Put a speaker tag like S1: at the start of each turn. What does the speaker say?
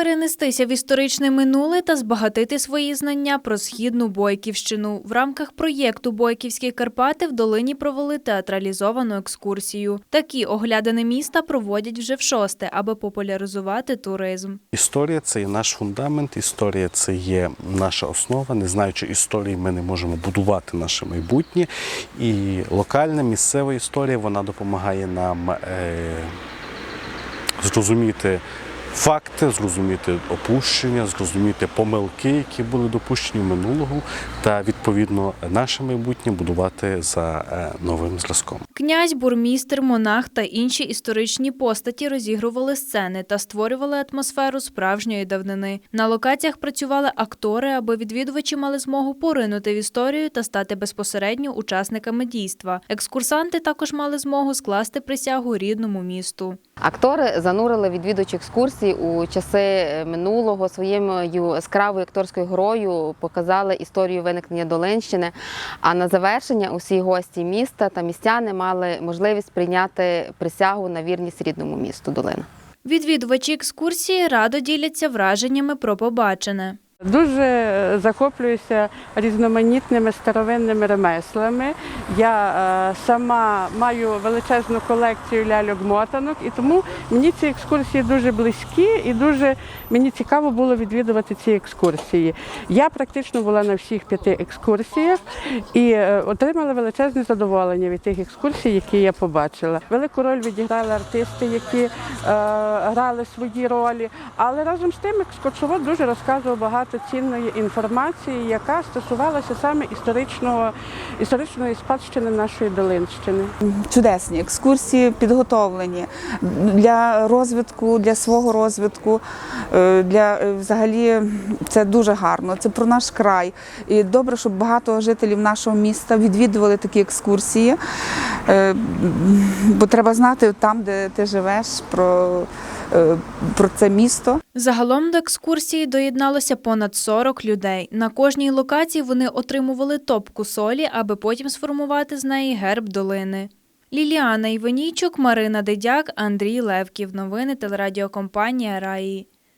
S1: перенестися в історичне минуле та збагатити свої знання про східну Бойківщину. В рамках проєкту Бойківські Карпати в долині провели театралізовану екскурсію. Такі оглядини міста проводять вже в шосте, аби популяризувати туризм.
S2: Історія це є наш фундамент, історія це є наша основа. Не знаючи історії, ми не можемо будувати наше майбутнє. І локальна місцева історія вона допомагає нам е, зрозуміти факти, зрозуміти опущення, зрозуміти помилки, які були допущені в минулого, та відповідно наше майбутнє будувати за е, новим зразком.
S1: Князь, бурмістр, монах та інші історичні постаті розігрували сцени та створювали атмосферу справжньої давнини. На локаціях працювали актори, аби відвідувачі мали змогу поринути в історію та стати безпосередньо учасниками дійства. Екскурсанти також мали змогу скласти присягу рідному місту.
S3: Актори занурили відвідувачі екскурсії у часи минулого своєю яскравою акторською грою, показали історію виникнення Долинщини. А на завершення усі гості міста та містяни мали можливість прийняти присягу на вірність рідному місту Долина.
S1: Відвідувачі екскурсії радо діляться враженнями про побачене.
S4: Дуже захоплююся різноманітними старовинними ремеслами. Я е, сама маю величезну колекцію ляльок-мотанок, і тому мені ці екскурсії дуже близькі і дуже мені цікаво було відвідувати ці екскурсії. Я практично була на всіх п'яти екскурсіях і е, отримала величезне задоволення від тих екскурсій, які я побачила. Велику роль відіграли артисти, які е, грали свої ролі, але разом з тим екскурсовод дуже розказував багато цінної інформації, яка стосувалася саме історичного, історичної спадщини нашої Долинщини.
S5: чудесні екскурсії підготовлені для розвитку, для свого розвитку. е, Для е, взагалі це дуже гарно. Це про наш край. І добре, щоб багато жителів нашого міста відвідували такі екскурсії. Е, Бо треба знати там, де ти живеш, про, про це місто.
S1: Загалом до екскурсії доєдналося понад 40 людей. На кожній локації вони отримували топку солі, аби потім сформувати з неї герб долини. Ліліана Іванійчук, Марина Дедяк, Андрій Левків. Новини телерадіокомпанія Раї.